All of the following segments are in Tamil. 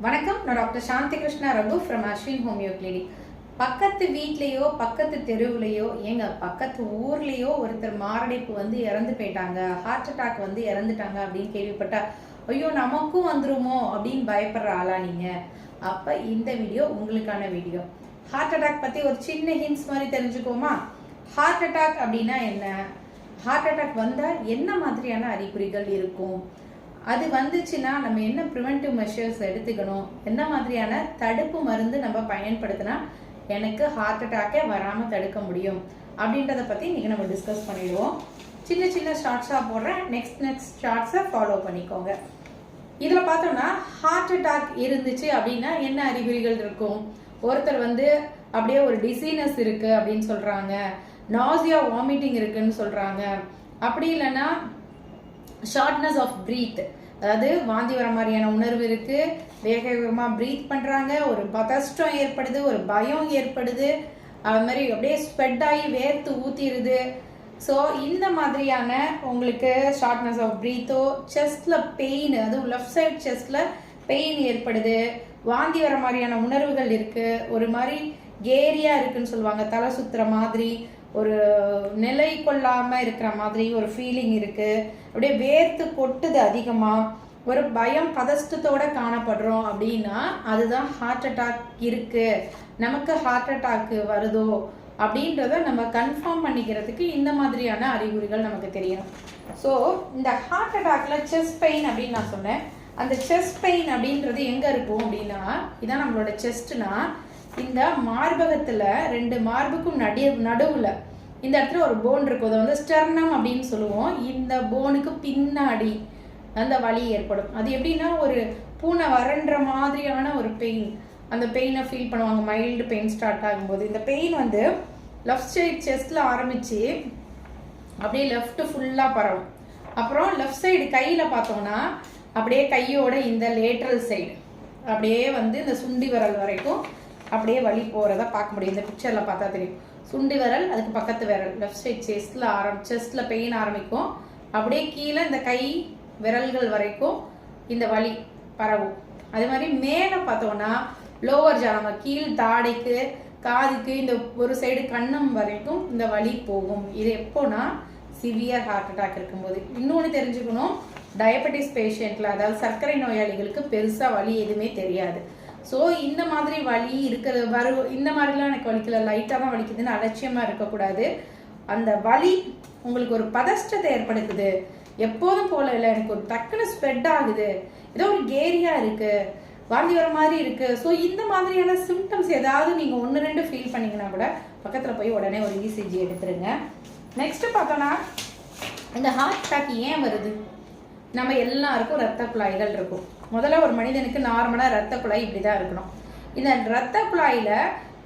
வணக்கம் நான் doctor Shanthi Krishna Raghu from Ashwin homeo clinic பக்கத்து வீட்லேயோ பக்கத்து தெருவுலையோ எங்க பக்கத்து ஊர்லேயோ ஒருத்தர் மாரடைப்பு வந்து இறந்து போயிட்டாங்க ஹார்ட் அட்டாக் வந்து இறந்துட்டாங்க அப்படின்னு கேள்விப்பட்டா ஐயோ நமக்கும் வந்துருமோ? அப்படின்னு பயப்படுற ஆளா நீங்க. அப்ப இந்த வீடியோ உங்களுக்கான வீடியோ. ஹார்ட் அட்டாக் பத்தி ஒரு சின்ன ஹிண்ட்ஸ் மாதிரி தெரிஞ்சுக்கோமா ஹார்ட் அட்டாக் அப்படின்னா என்ன? ஹார்ட் அட்டாக் வந்தால் என்ன மாதிரியான அறிகுறிகள் இருக்கும்? அது வந்துச்சுன்னா நம்ம என்ன ப்ரிவென்டிவ் மெஷர்ஸ் எடுத்துக்கணும்? என்ன மாதிரியான தடுப்பு மருந்து நம்ம பயன்படுத்தினா எனக்கு ஹார்ட் அட்டாக்கே வராமல் தடுக்க முடியும்? அப்படின்றத பற்றி இன்றைக்கி நம்ம டிஸ்கஸ் பண்ணிடுவோம். சின்ன சின்ன ஷார்ட்ஸாக போடுறேன். நெக்ஸ்ட் நெக்ஸ்ட் ஷார்ட்ஸை ஃபாலோ பண்ணிக்கோங்க. இதில் பார்த்தோம்னா ஹார்ட் அட்டாக் இருந்துச்சு அப்படின்னா என்ன அறிகுறிகள் இருக்கும்? ஒருத்தர் வந்து அப்படியே ஒரு டிசீனஸ் இருக்குது அப்படின்னு சொல்கிறாங்க நாசியா வாமிட்டிங் இருக்குன்னு சொல்கிறாங்க அப்படி இல்லைன்னா ஷார்ட்னஸ் ஆஃப் பிரீத் அதாவது வாந்தி வர மாதிரியான உணர்வு இருக்குது வேக வேகமாக ப்ரீத் பண்ணுறாங்க ஒரு பதஷ்டம் ஏற்படுது ஒரு பயம் ஏற்படுது. அது மாதிரி அப்படியே ஸ்வெட் ஆகி வேர்த்து ஊற்றிடுது ஸோ இந்த மாதிரியான உங்களுக்கு ஷார்ட்னஸ் ஆஃப் ப்ரீத்தோ செஸ்டில் பெயின் அதுவும் லெஃப்ட் சைட் செஸ்டில் பெயின் ஏற்படுது. வாந்தி வர மாதிரியான உணர்வுகள் இருக்குது ஒரு மாதிரி கேரியாக இருக்குன்னு சொல்லுவாங்க. தலை சுத்துற மாதிரி. ஒரு நிலை கொள்ளாமல் இருக்கிற மாதிரி ஒரு ஃபீலிங் இருக்குது அப்படியே வேர்த்து கொட்டுது அதிகமாக ஒரு பயம் பதஷ்டத்தோட காணப்படுறோம் அப்படின்னா அதுதான் ஹார்ட் அட்டாக் இருக்குது நமக்கு ஹார்ட் அட்டாக்கு வருதோ அப்படின்றத நம்ம கன்ஃபார்ம் பண்ணிக்கிறதுக்கு இந்த மாதிரியான அறிகுறிகள் நமக்கு தெரியணும் ஸோ இந்த ஹார்ட் அட்டாக்ல செஸ்ட் பெயின் அப்படின்னு நான் சொன்னேன். அந்த செஸ்ட் பெயின் அப்படின்றது எங்கே இருக்கும் அப்படின்னா இதான் நம்மளோட செஸ்ட்னா இந்த மார்பகத்தில் ரெண்டு மார்புக்கும் நடி நடுவில் இந்த இடத்துல ஒரு போன் இருக்கும். அதை வந்து ஸ்டெர்னம் அப்படின்னு சொல்லுவோம். இந்த போனுக்கு பின்னாடி அந்த வலி ஏற்படும். அது எப்படின்னா ஒரு பூனை வறண்ட மாதிரியான ஒரு பெயின் அந்த பெயினை ஃபீல் பண்ணுவாங்க. மைல்டு பெயின் ஸ்டார்ட் ஆகும்போது. இந்த பெயின் வந்து லெஃப்ட் சைட் செஸ்ட்டில் ஆரம்பித்து அப்படியே லெஃப்ட் ஃபுல்லாக பரவும். அப்புறம் லெஃப்ட் சைடு கையில் பார்த்தோம்னா அப்படியே கையோட இந்த லேட்ரல் சைடு அப்படியே வந்து இந்த சுண்டி விரல் வரைக்கும் அப்படியே வழி போகிறத பார்க்க முடியும். இந்த பிக்சரில் பார்த்தா தெரியும். சுண்டி விரல் அதுக்கு பக்கத்து விரல். லெஃப்ட் சைட் செஸ்டில் ஆரம் செஸ்டில் பெயின் ஆரம்பிக்கும். அப்படியே கீழே இந்த கை விரல்கள் வரைக்கும் இந்த வலி பரவும். அதே மாதிரி மேலே பார்த்தோன்னா லோவர் ஜா நம்ம கீழ் தாடைக்கு காதுக்கு இந்த ஒரு சைடு கண்ணம் வரைக்கும் இந்த வலி போகும். இது எப்போனா சிவியர் ஹார்ட் அட்டாக் இருக்கும்போது. இன்னொன்று தெரிஞ்சுக்கணும் டயபெட்டிஸ் பேஷண்ட்டில் அதாவது சர்க்கரை நோயாளிகளுக்கு பெருசாக வலி எதுவுமே தெரியாது. ஸோ இந்த மாதிரி வலி இருக்கிற வரு இந்த மாதிரிலாம் எனக்கு வலிக்கல லைட்டாக தான் வலிக்குதுன்னு அலட்சியமாக இருக்கக்கூடாது. அந்த வலி உங்களுக்கு ஒரு பதஷ்டத்தை ஏற்படுத்துது. எப்போதும் போல இல்லை எனக்கு ஒரு டக்குன்னு ஸ்ப்ரெட் ஆகுது. ஏதோ ஒரு கேரியா இருக்கு வாந்தி வர மாதிரி இருக்கு. ஸோ இந்த மாதிரியான சிம்டம்ஸ் ஏதாவது நீங்க ஒன்று ரெண்டு ஃபீல் பண்ணீங்கன்னா கூட பக்கத்தில் போய் உடனே ஒரு இசிஜி எடுத்துருங்க. நெக்ஸ்ட் பார்த்தோன்னா இந்த ஹார்ட் அட்டாக் ஏன் வருது? நம்ம எல்லாருக்கும் ரத்த குழாய்கள் இருக்கும். முதல்ல ஒரு மனிதனுக்கு நார்மலாக ரத்த குழாய் இப்படி தான் இருக்கணும். இந்த ரத்த குழாயில்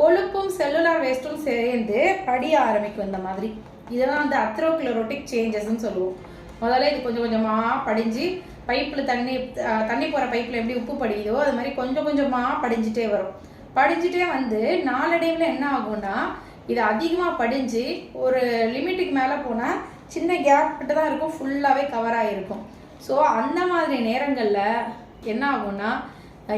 கொழுப்பும் செல்லுலார் வேஸ்ட்டும் சேர்ந்து படிய ஆரம்பிக்கும் இந்த மாதிரி. இதெல்லாம் வந்து அத்ரோக்ளரோட்டிக் சேஞ்சஸ்ன்னு சொல்லுவோம். முதல்ல இது கொஞ்சம் கொஞ்சமாக படிஞ்சு பைப்பில் தண்ணி தண்ணி போகிற பைப்பில் எப்படி உப்பு படியுதோ அது மாதிரி கொஞ்சம் கொஞ்சமாக படிஞ்சிட்டே வரும். படிஞ்சிட்டே வந்து நாளடைவில் என்ன ஆகும்னா இது அதிகமாக படிஞ்சு ஒரு லிமிட்டுக்கு மேலே போனால் சின்ன கேப் மட்டும் தான் இருக்கும் ஃபுல்லாகவே கவர் ஆகிருக்கும் ஸோ அந்த மாதிரி நேரங்களில் என்ன ஆகும்னா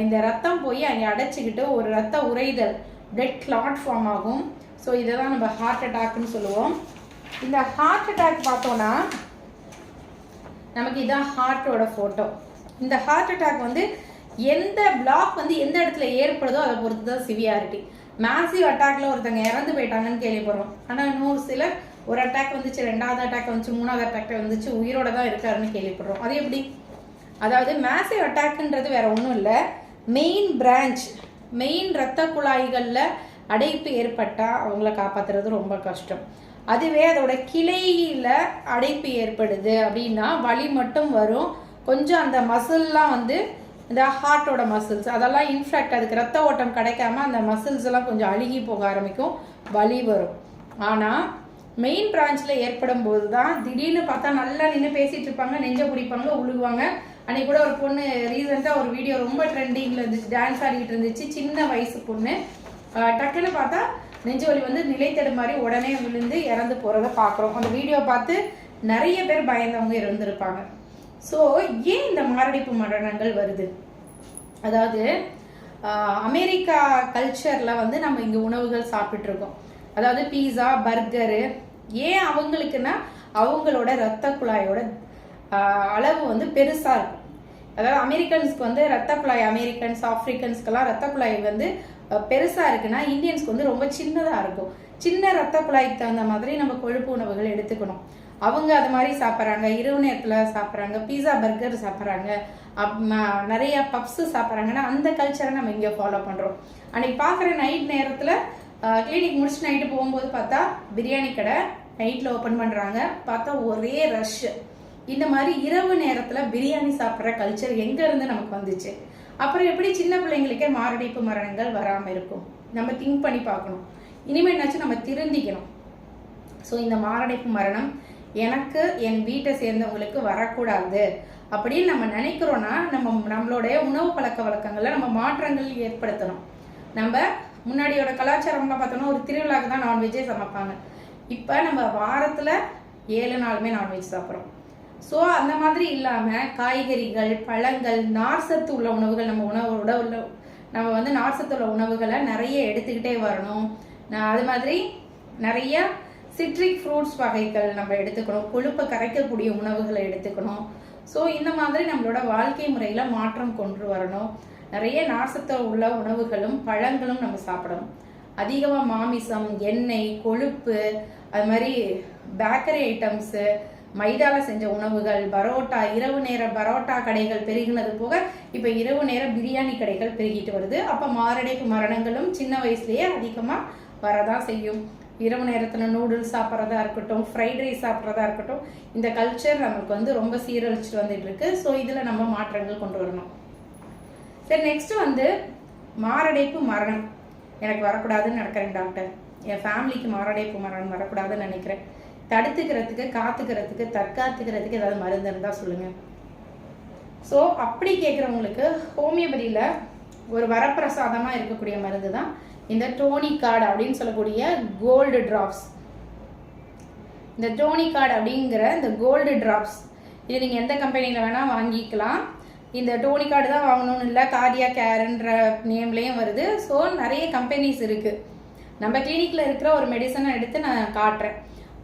இந்த ரத்தம் போய் அங்கே அடைச்சிக்கிட்டு ஒரு ரத்த உறைதல் பிளட் கிளாட் ஃபார்ம் ஆகும். ஸோ இதை தான் நம்ம ஹார்ட் அட்டாக்னு சொல்லுவோம். இந்த ஹார்ட் அட்டாக் பார்த்தோன்னா நமக்கு இதுதான் ஹார்ட்டோட ஃபோட்டோ இந்த ஹார்ட் அட்டாக் வந்து எந்த பிளாக் வந்து எந்த இடத்துல ஏற்படுதோ அதை பொறுத்து தான் சிவியாரிட்டி மேசிவ் அட்டாக்ல ஒருத்தங்க இறந்து போயிட்டாங்கன்னு கேள்விப்படுறோம். ஆனால் இன்னொரு சிலர் ஒரு அட்டாக் வந்துச்சு ரெண்டாவது அட்டாக் வந்துச்சு மூணாவது அட்டாக் வந்துச்சு உயிரோட தான் இருக்காருன்னு கேள்விப்படுறோம். அது எப்படி? அதாவது மேசிவ் அட்டாக்ன்றது வேற ஒன்றும் இல்லை. மெயின் பிரான்ச் மெயின் ரத்த குழாய்களில் அடைப்பு ஏற்பட்டால் அவங்கள காப்பாத்துறது ரொம்ப கஷ்டம். அதுவே அதோட கிளையில் அடைப்பு ஏற்படுது அப்படின்னா வலி மட்டும் வரும். கொஞ்சம் அந்த மசில்லாம் வந்து இந்த ஹார்ட்டோட மசில்ஸ் அதெல்லாம் இன்ஃபேக்ட் அதுக்கு ரத்த ஓட்டம் கிடைக்காம அந்த மசில்ஸ் எல்லாம் கொஞ்சம் அழுகி போக ஆரம்பிக்கும். வலி வரும். ஆனால் மெயின் பிரான்ச்சில் ஏற்படும் போது தான் திடீர்னு பார்த்தா நல்லா நின்று பேசிட்டு இருப்பாங்க நெஞ்ச பிடிப்பாங்க உழுகுவாங்க. அன்னைக்கு கூட ஒரு பொண்ணு ரீசெண்டாக ஒரு வீடியோ ரொம்ப ட்ரெண்டிங்கில் இருந்துச்சு டான்ஸ் ஆடிக்கிட்டு இருந்துச்சு சின்ன வயசு பொண்ணு. டக்குன்னு பார்த்தா நெஞ்சு வலி வந்து நிலைத்தடு மாதிரி உடனே விழுந்து இறந்து போகிறத பார்க்குறோம். அந்த வீடியோ பார்த்து நிறைய பேர் பயந்தவங்க இருந்திருப்பாங்க. ஸோ ஏன் இந்த மாரடைப்பு மரணங்கள் வருது? அதாவது அமெரிக்கா கல்ச்சரில் வந்து நம்ம இங்கே உணவுகள் சாப்பிட்ருக்கோம் அதாவது பீஸா பர்கரு ஏன் அவங்களுக்குன்னா அவங்களோட ரத்த குழாயோட அளவு வந்து பெருசாக இருக்கும். அதாவது அமெரிக்கன்ஸ்க்கு வந்து ரத்த குழாய் அமெரிக்கன்ஸ் ஆப்பிரிக்கன்ஸ்க்கெல்லாம் ரத்த குழாய் வந்து பெருசாக பெருசா இருக்குன்னா இந்தியன்ஸ்க்கு வந்து ரொம்ப சின்னதா இருக்கும். சின்ன ரத்த குழாய்க்கு தகுந்த மாதிரி நம்ம கொழுப்பு உணவுகள் எடுத்துக்கணும். அவங்க அது மாதிரி சாப்பிட்றாங்க இரவு நேரத்தில் சாப்பிட்றாங்க பீஸா பர்கர் சாப்பிட்றாங்க அப் நிறைய பப்ஸு சாப்பிட்றாங்கன்னா அந்த கல்ச்சரை நம்ம இங்கே ஃபாலோ பண்ணுறோம் அன்னைக்கு பார்க்குற நைட் நேரத்தில் கிளினிக் முடிச்சு நைட்டு போகும்போது பார்த்தா பிரியாணி கடை நைட்டில் ஓப்பன் பண்ணுறாங்க பார்த்தா ஒரே ரஷ்ஷு இந்த மாதிரி இரவு நேரத்தில் பிரியாணி சாப்பிட்ற கல்ச்சர் எங்கேருந்து நமக்கு வந்துச்சு? அப்புறம் எப்படி சின்ன பிள்ளைங்களுக்கே மாரடைப்பு மரணங்கள் வராமல் இருக்கும்? நம்ம திங்க் பண்ணி பார்க்கணும். இனிமேல் என்னாச்சும் நம்ம திருந்திக்கணும். ஸோ இந்த மாரடைப்பு மரணம் எனக்கு என் வீட்டை சேர்ந்தவங்களுக்கு வரக்கூடாது. அப்படின்னு நம்ம நினைக்கிறோன்னா நம்ம நம்மளுடைய உணவு பழக்க வழக்கங்களில் நம்ம மாற்றங்கள் ஏற்படுத்தணும். நம்ம முன்னாடியோட கலாச்சாரம்லாம் பார்த்தோன்னா ஒரு திருவிழாக்கு தான் நான்வெஜ்ஜே சமைப்பாங்க. இப்போ நம்ம வாரத்தில் ஏழு நாளுமே நான்வெஜ் சாப்பிட்றோம். ஸோ அந்த மாதிரி இல்லாமல் காய்கறிகள் பழங்கள் நார்சத்து உள்ள உணவுகள் நம்ம உணவோட உள்ள நம்ம வந்து நார்சத்து உள்ள உணவுகளை நிறைய எடுத்துக்கிட்டே வரணும். நான் அது மாதிரி நிறைய சிட்ரிக் ஃப்ரூட்ஸ் வகைகள் நம்ம எடுத்துக்கணும். கொழுப்பை கரைக்கக்கூடிய உணவுகளை எடுத்துக்கணும். ஸோ இந்த மாதிரி நம்மளோட வாழ்க்கை முறையில் மாற்றம் கொண்டு வரணும். நிறைய நார்சத்து உள்ள உணவுகளும் பழங்களும் நம்ம சாப்பிடணும். அதிகமாக மாமிசம் எண்ணெய் கொழுப்பு அது மாதிரி பேக்கரி ஐட்டம்ஸு மைதால செஞ்ச உணவுகள் பரோட்டா இரவு நேர பரோட்டா கடைகள் பெருகினது போக இப்போ இரவு நேர பிரியாணி கடைகள் பெருகிட்டு வருது. அப்போ மாரடைப்பு மரணங்களும் சின்ன வயசுலயே அதிகமாக வரதான் செய்யும். இரவு நேரத்தில் நூடுல்ஸ் சாப்பிட்றதா இருக்கட்டும் ஃப்ரைட் ரைஸ் சாப்பிட்றதா இருக்கட்டும் இந்த கல்ச்சர் நமக்கு வந்து ரொம்ப சீரழிச்சிட்டு வந்துட்டு இருக்கு. ஸோ இதில் நம்ம மாற்றங்கள் கொண்டு வரணும். சரி நெக்ஸ்ட் வந்து மாரடைப்பு மரணம். எனக்கு வரக்கூடாதுன்னு நினைக்கிறேன் டாக்டர் என் ஃபேமிலிக்கு மாரடைப்பு மரணம் வரக்கூடாதுன்னு நினைக்கிறேன். தடுத்துக்கிறதுக்கு காத்துக்கிறதுக்கு தற்காத்துக்கிறதுக்கு ஏதாவது மருந்து இருந்தால் சொல்லுங்கள் ஸோ அப்படி கேட்குறவங்களுக்கு ஹோமியோபதியில் ஒரு வரப்பிரசாதமாக இருக்கக்கூடிய மருந்து தான் இந்த டோனி கார்டு அப்படின்னு சொல்லக்கூடிய கோல்டு டிராப்ஸ் இந்த டோனி கார்டு அப்படிங்கிற இந்த கோல்டு டிராப்ஸ் இது நீங்கள் எந்த கம்பெனியில் வேணால் வாங்கிக்கலாம். இந்த டோனி கார்டு தான் வாங்கணும்னு இல்லை கார்டியா கேர்ன்ற நேம்லேயும் வருது. ஸோ நிறைய கம்பெனிஸ் இருக்குது நம்ம கிளினிக்கில் இருக்கிற ஒரு மெடிசனை எடுத்து நான் காட்டுறேன்.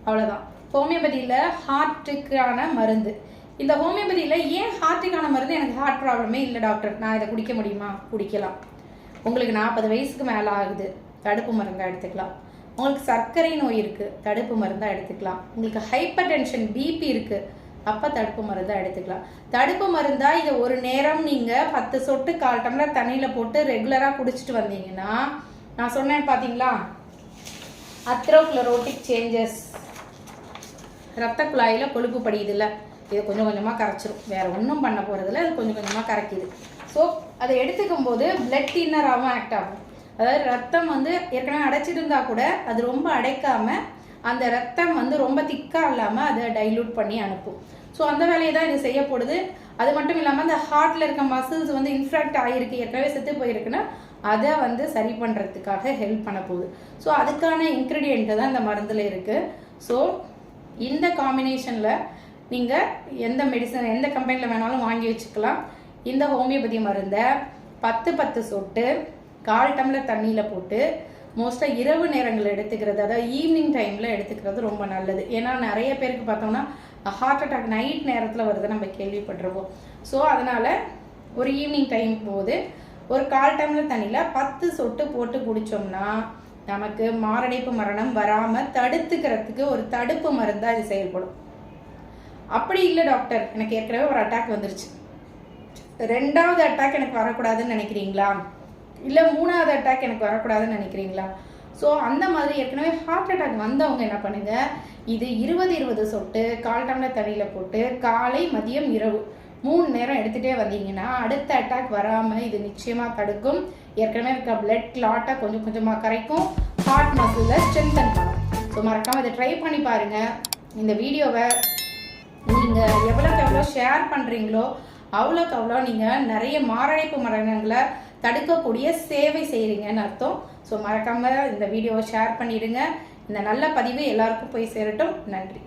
அவ்வளோதான் ஹோமியோபதியில் ஹார்ட்டுக்கான மருந்து. இந்த ஹோமியோபதியில் ஏன் ஹார்ட்டுக்கான மருந்து? எனக்கு ஹார்ட் ப்ராப்ளமே இல்லை டாக்டர் நான் இதை குடிக்க முடியுமா? குடிக்கலாம். உங்களுக்கு நாற்பது வயசுக்கு மேலே ஆகுது. தடுப்பு மருந்தாக எடுத்துக்கலாம். உங்களுக்கு சர்க்கரை நோய் இருக்குது தடுப்பு மருந்தாக எடுத்துக்கலாம். உங்களுக்கு ஹைப்பர் டென்ஷன் பிபி இருக்குது அப்போ தடுப்பு மருந்தாக எடுத்துக்கலாம். தடுப்பு மருந்தாக இதை ஒரு நேரம் நீங்கள் பத்து சொட்டு கால் டம்ளர் தண்ணியில் போட்டு ரெகுலராக குடிச்சிட்டு வந்தீங்கன்னா நான் சொன்னேன் பார்த்தீங்களா அத்ரோக்ளரோட்டிக் சேஞ்சஸ் ரத்த குழாயில் கொழுப்பு படியுதுல்ல. இதை கொஞ்சம் கொஞ்சமாக கரைச்சிரும். வேறு ஒன்றும் பண்ண போகிறதில்ல அது கொஞ்சம் கொஞ்சமாக கரைக்குது. ஸோ அதை எடுத்துக்கும் போது பிளட் தின்னராகவும் ஆக்ட் ஆகும். அதாவது ரத்தம் வந்து ஏற்கனவே அடைச்சிருந்தா கூட அது ரொம்ப அடைக்காமல் அந்த ரத்தம் வந்து ரொம்ப திக்காக இல்லாமல் அதை டைல்யூட் பண்ணி அனுப்பும். ஸோ அந்த வேலையை தான் இது செய்யப்படுது. அது மட்டும் இல்லாமல் அந்த ஹார்ட்டில் இருக்க மசில்ஸ் வந்து இன்ஃப்ராக்ட் ஆகிருக்கு ஏற்கனவே செத்து போயிருக்குன்னா அதை வந்து சரி பண்ணுறதுக்காக ஹெல்ப் பண்ண போகுது. ஸோ அதுக்கான இன்க்ரீடியண்ட்டு தான் இந்த மருந்தில் இருக்குது ஸோ இந்த காம்பினேஷனில் நீங்கள் எந்த மெடிசன் எந்த கம்பெனியில் வேணாலும் வாங்கி வச்சுக்கலாம். இந்த ஹோமியோபதி மருந்தை பத்து பத்து சொட்டு கால் டம்ளர் தண்ணியில் போட்டு மோஸ்ட்டாக இரவு நேரங்களில் எடுத்துக்கிறது அதாவது ஈவினிங் டைமில் எடுத்துக்கிறது ரொம்ப நல்லது. ஏன்னா நிறைய பேருக்கு பார்த்தோம்னா ஹார்ட் அட்டாக் நைட் நேரத்தில் வருது நம்ம கேள்விப்பட்டிருப்போம். ஸோ அதனால் ஒரு ஈவினிங் டைம் போது ஒரு கால் டம்ளர் தண்ணியில் பத்து சொட்டு போட்டு குடித்தோம்னா நமக்கு மாரடைப்பு மரணம் வராமல் தடுத்துக்கிறதுக்கு ஒரு தடுப்பு மருந்தாக இது செயல்படும். அப்படி இல்லை டாக்டர் எனக்கு ஏற்கனவே ஒரு அட்டாக் வந்துருச்சு. ரெண்டாவது அட்டாக் எனக்கு வரக்கூடாதுன்னு நினைக்கிறீங்களா? இல்லை மூணாவது அட்டாக் எனக்கு வரக்கூடாதுன்னு நினைக்கிறீங்களா? ஸோ அந்த மாதிரி ஏற்கனவே ஹார்ட் அட்டாக் வந்தவங்க என்ன பண்ணுங்க? இது இருபது இருபது சொட்டு கால் டம்ளர் தண்ணியில் போட்டு காலை மதியம் இரவு மூணு நேரம் எடுத்துகிட்டே வந்தீங்கன்னா அடுத்த அட்டாக் வராமல் இது நிச்சயமாக தடுக்கும். ஏற்கனவே இருக்க பிளட் கிளாட்டை கொஞ்சம் கொஞ்சமாக கரைக்கும். ஹார்ட் மசிலில் ஸ்ட்ரென்தன் பண்ணும். ஸோ மறக்காமல் இதை ட்ரை பண்ணி பாருங்கள் இந்த வீடியோவை நீங்கள் எவ்வளோக்கு எவ்வளோ ஷேர் பண்ணுறீங்களோ அவ்வளோக்கு அவ்வளோ நீங்கள் நிறைய மாரடைப்பு மரணங்களை தடுக்கக்கூடிய சேவை செய்கிறீங்கன்னு அர்த்தம். ஸோ மறக்காமல் இந்த வீடியோவை ஷேர் பண்ணிடுங்க. இந்த நல்ல பதிவு எல்லாருக்கும் போய் சேரட்டும். நன்றி.